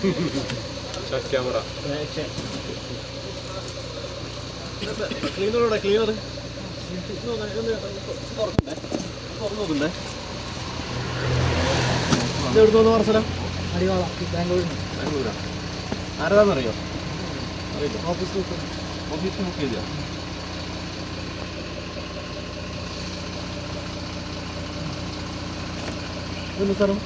Camera ക്ലീനറോടെ cleaner നോക്കണ്ടേ ഇത് എവിടുന്ന് വന്ന പാർസലാ അടിവാള ബാംഗ്ലൂരിൽ ബാംഗ്ലൂരാ? ആരാന്നറിയോ? അറിയില്ല. ഓഫീസ് ബുക്ക് ഓഫീസിൽ ബുക്ക് ചെയ്തോ ഇതെന്ത് സ്ഥലം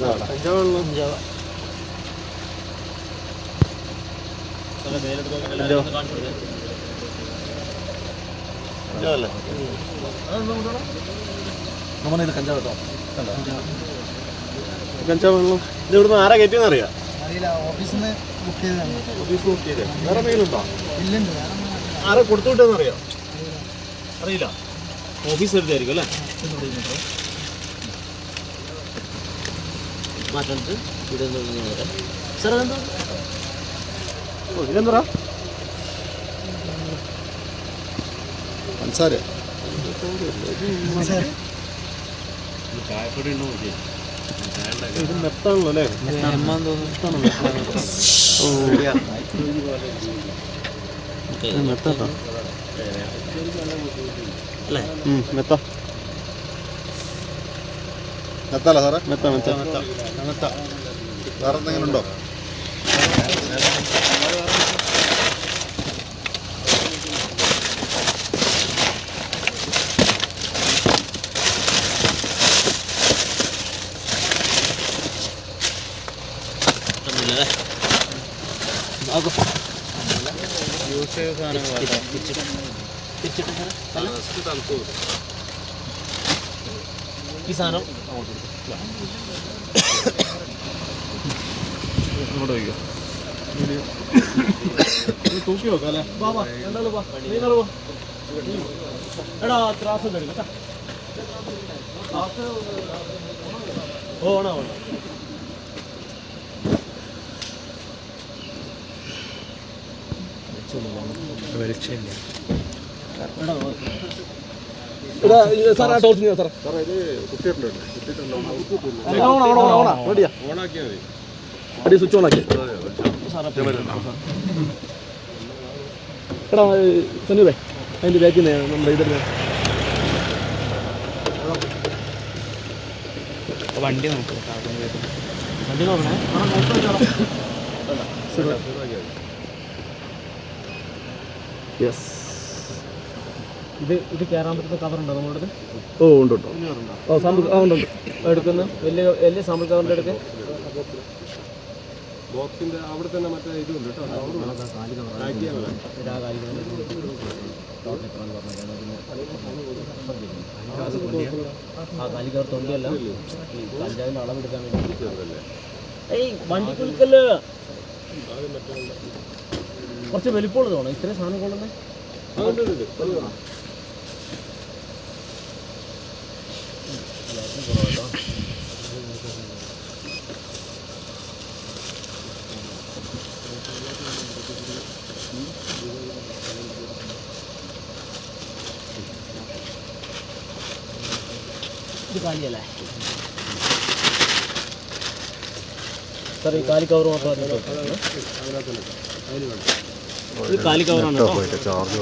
പഞ്ചാബ് പഞ്ചാബല്ലേ നമ്മളിത് കഞ്ചാവ് വെള്ളം ഇത് ഇവിടുന്ന് ആരാ കയറ്റിയെന്ന് അറിയാം അറിയില്ല ഓഫീസിൽ നിന്ന് ബുക്ക് ചെയ്തതാണ്. ഓഫീസ് ബുക്ക് ചെയ്തേ. വേറെ മെയിലുണ്ടോ ഉണ്ടോ? ഇല്ലുണ്ട്. ആരാ കൊടുത്തു വിട്ടെന്ന് അറിയാം അറിയില്ല. ഓഫീസ് എടുത്തായിരിക്കും അല്ലേ? മാറ്റാനിട്ട് ഇവിടെ സാർ അതെന്താ? ഇതെന്താ പഞ്ചസാര ഇത് മെത്താണല്ലോ അല്ലേ? മെത്താ അല്ലേ? മെത്ത. എത്താല സാറേ? മെത്ത മെത്ത. മെത്ത. വേറെ എന്തെങ്കിലും ഉണ്ടോ യൂസ് ചെയ്ത സാധനങ്ങളാണ്. തിരിച്ചിട്ട് സാറേ ഈ സാധനം. ഇങ്ങോട്ട് വയ്ക്കോ. തൂക്കി നോക്കാം അല്ലേ? വാ വാ രണ്ടാൾ വാ വാ. എടാ ത്രാസ് ഒന്ന് എടുക്ക് ഓ എടാ ഓണ മതി അടി സ്വിച്ച് ഓൺ ആക്കി. എടാ സനൂപേ അതിന്റെ ബാക്കിൽ നിന്ന് നമ്മുടെ ഇതിൽ വണ്ടി നോക്കാം വണ്ടി. നോക്കണേ. യെസ് ഇത് ഇത് കയറാൻ പറ്റുന്ന കവർ ഉണ്ടോ നമ്മുടെ ഓ ഉണ്ട് ഉണ്ടോ. ഓ സാമ്പിൾ ആ ഉണ്ട് എടുക്കുന്ന. വലിയ വലിയ സാമ്പിൾ കവറിന്റെ എടുക്കുക ബോക്സിന്റെ അവിടെ തന്നെ മറ്റേ ഇതുണ്ട് കേട്ടോ. ആ കാലിക്കവർ തൊണ്ടിയല്ല. ഈ കഞ്ചാവിന്റെ അളവെടുക്കാൻ വേണ്ടി. ഏയ് വണ്ടി കുലുക്കല്ലേ? കുറച്ച് വലിപ്പമുള്ളത് വേണം ഇത്രയും സാധനം കൊള്ളുന്നേ ഇത് കാലിയല്ലേ? സാർ ഈ കാലി കവർ മാത്രം ഇത് കാലി കവറാണ് കേട്ടോ. ചാർജ്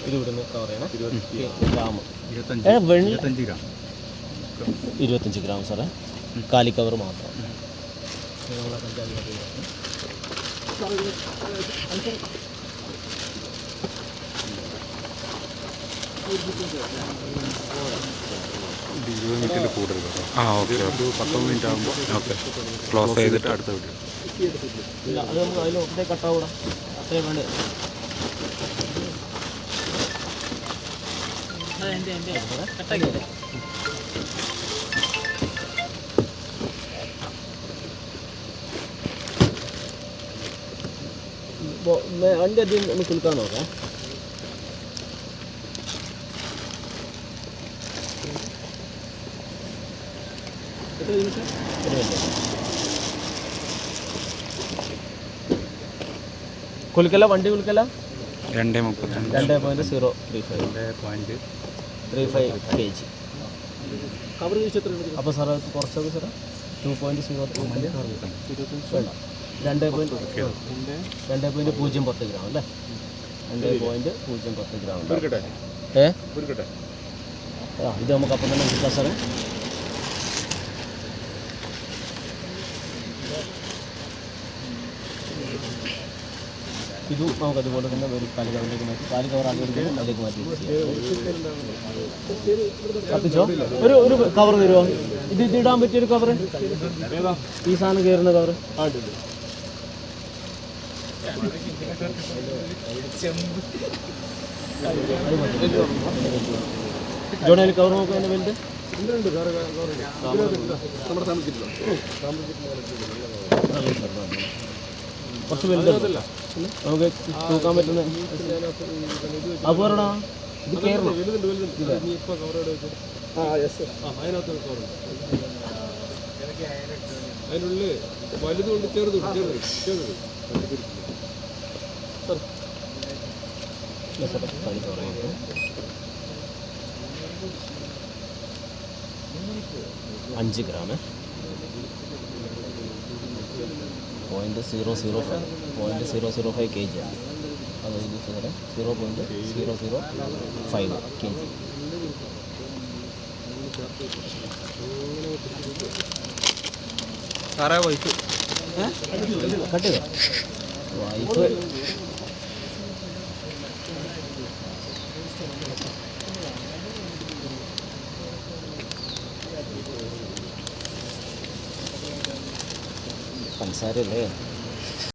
ഇത് ഇവിടുന്ന് കവർ ചെയ്യണം. ഗ്രാം ഏ വെള്ള ഇരുപത്തഞ്ച് ഗ്രാം സാറേ കാലിക്കവർ കവർ മാത്രം. ഇരുപത് മിനിറ്റിൽ കൂടരുത് കേട്ടോ ആ ഓക്കെ ഒരു പത്ത് മിനിറ്റ് ആകുമ്പോൾ ഓക്കെ. ക്ലോസ് ചെയ്തിട്ട് അടുത്ത വീട്ടിൽ. ഇല്ല അത് നമുക്ക് അതിൽ ഒറ്റ കട്ടാവൂടാ അത്രയും വേണ്ടേ. വണ്ടി അധികം ഒന്ന് കുലുക്കാൻ നോക്കാം. കുളിക്കല വണ്ടി കുളിക്കല രണ്ട് മുപ്പത്തിരണ്ട്. രണ്ട് പോയിന്റ് സീറോ ത്രീ ഫൈവ് രണ്ടേ point three five K G cover അപ്പോൾ സാറേ കുറച്ചത് സാറേ. ടു പോയിന്റ് സീറോ ടു വേണ്ട. രണ്ട് പോയിന്റ് രണ്ട് പോയിന്റ് പൂജ്യം പത്ത് ഗ്രാം അല്ലേ? രണ്ട് പോയിന്റ് പൂജ്യം പത്ത് ഗ്രാം. ഏ? ആ ഇത് നമുക്ക് അപ്പം തന്നെ കിട്ടാം സാറേ. ഇതും നമുക്ക് അതുപോലെ തന്നെ ഒരു കാൽ കവറിലേക്ക് മാറ്റി കാൽ കവർ ആദ്യം അതിലേക്ക് മാറ്റി കത്തിച്ചോ? ഒരു ഒരു കവർ തരുമോ? ഇത് ഇത് ഇടാൻ പറ്റിയ ഒരു കവർ ഈ സാധനം കയറുന്ന കവർ ജോണയിൽ കവർ നോക്കുക അതിന്റെ വലുത് കുറച്ച് വലുതല്ല നമുക്ക് നോക്കാൻ പറ്റുന്ന അപ്പോഴാ ഇത് കയറണം? അതിനുള്ളിൽ വലുതുകൊണ്ട് ചെറുതും ചെറുത് ചെറുത്. സാറേ, കാൽ cover ചെയ്തു. അഞ്ച് gram point zero zero five point zero zero five K G ആണ് അത് എഴുതി zero point zero zero five K G സാറേ വൈഫ് കട്ട് വൈഫ് പഞ്ചസാര അല്ലേ